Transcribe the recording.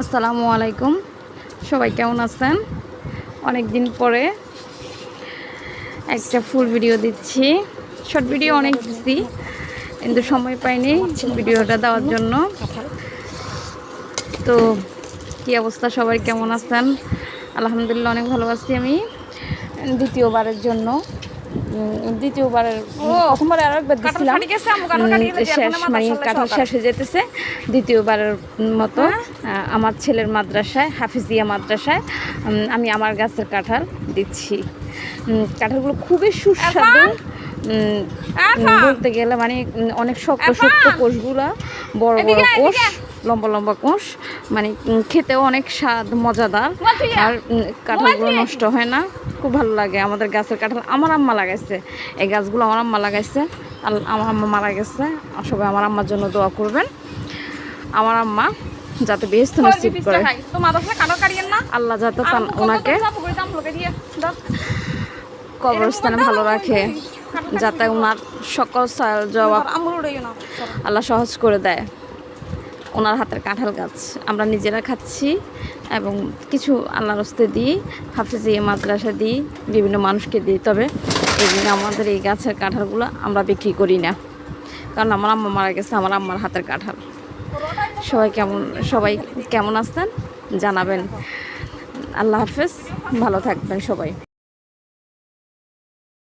আসসালামু আলাইকুম। সবাই কেমন আছেন? অনেক দিন পরে একটা ফুল ভিডিও দিচ্ছি। শর্ট ভিডিও অনেক দিচ্ছি কিন্তু সময় পাইনি ভিডিওটা দেওয়ার জন্য। তো কী অবস্থা? সবাই কেমন আছেন? আলহামদুলিল্লাহ, অনেক ভালো আছি আমি। দ্বিতীয়বারের জন্য। দ্বিতীয়বারের প্রথমবার আরও একবার দিচ্ছিলাম শেষ মানে কাঁঠাল শেষ হয়ে যেতেছে। দ্বিতীয়বারের মতো আমার ছেলের মাদ্রাসায় হাফিজিয়া মাদ্রাসায় আমি আমার গাছের কাঁঠাল দিচ্ছি। কাঁঠালগুলো খুবই সুস্বাদু। বলতে গেলে মানে অনেক শক্ত শক্ত কোষগুলো বড় বড় কোষ লম্বা লম্বা কোষ মানে খেতেও অনেক স্বাদ মজাদার। আর কাঁঠালগুলো নষ্ট হয় না। খুব ভালো লাগে আমাদের গাছের কাঁঠাল। আমার আম্মা লাগাইছে। এই গাছগুলো আমার আম্মা লাগাইছে। আর আমার আম্মা মারা গেছে। সবাই আমার আম্মার জন্য দোয়া করবেন। আমার আম্মা যাতে বেস্ত নসিব করে। আল্লাহ যাতে ওনাকে কবরস্থানে ভালো রাখে। যাতে ওনার সকল জবাব আল্লাহ সহজ করে দেয়। ওনার হাতের কাঁঠাল গাছ আমরা নিজেরা খাচ্ছি এবং কিছু আল্লাহ রস্তে দিই হাফিজিয়া মাদ্রাসা দিই, বিভিন্ন মানুষকে দিই, তবে এগুলো আমাদের এই গাছের কাঁঠালগুলো আমরা বিক্রি করি না। কারণ আমার আম্মা মারা গেছে, আমার আম্মার হাতের কাঁঠাল। সবাই কেমন সবাই কেমন আসতেন জানাবেন। আল্লাহ হাফেজ, ভালো থাকবেন সবাই।